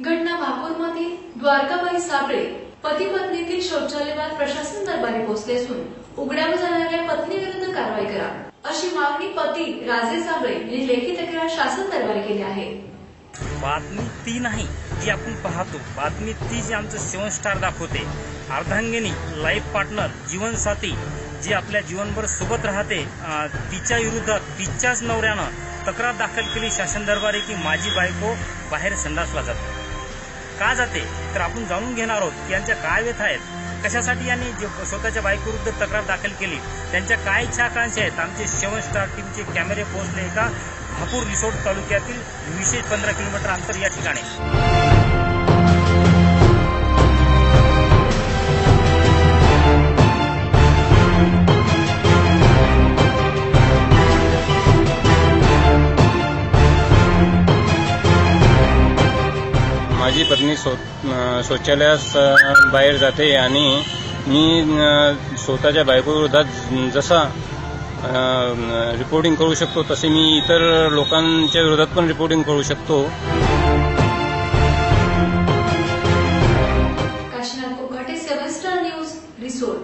घटना भाकूरमधील द्वारकाबाई साबळे पती पत्नीतील शौचालयात प्रशासन दरबारी पोहोचले असून उघड्यावर जाणाऱ्या पत्नीविरुद्ध कारवाई करा अशी मागणी पती राजे साबळे यांनी लेखी तक्रार शासन दरबारी केली आहे. बातमी ती नाही जी आपण पाहतो. बातमी ती जी आमचं सेवन स्टार दाखवते. अर्धांगिनी लाईफ पार्टनर जीवनसाथी जी आपल्या जीवनभर सोबत राहते तिच्या विरुद्ध तिच्याच नवऱ्यानं तक्रार दाखल केली शासन दरबारी की माझी बायको बाहेर संडासला जाते. का जाते तर आपण जाणून घेणार आहोत की यांच्या काय व्यथा आहेत. कशासाठी यांनी जे स्वतःच्या बायकोविरुद्ध तक्रार दाखल केली? त्यांच्या काय इच्छा आकांक्षा आहेत? आमचे सेवन स्टार टीमचे कॅमेरे पोहोचले एका भापूर रिसोर्ट तालुक्यातील विशेष पंधरा किलोमीटर अंतर या ठिकाणी. माझी पत्नी शौ शौचालयास बाहेर जाते आणि मी स्वतःच्या बायकोविरोधात जसा रिपोर्टिंग करू शकतो तसे मी इतर लोकांच्या विरोधात पण रिपोर्टिंग करू शकतो. Kashinath Kokate seven star news resort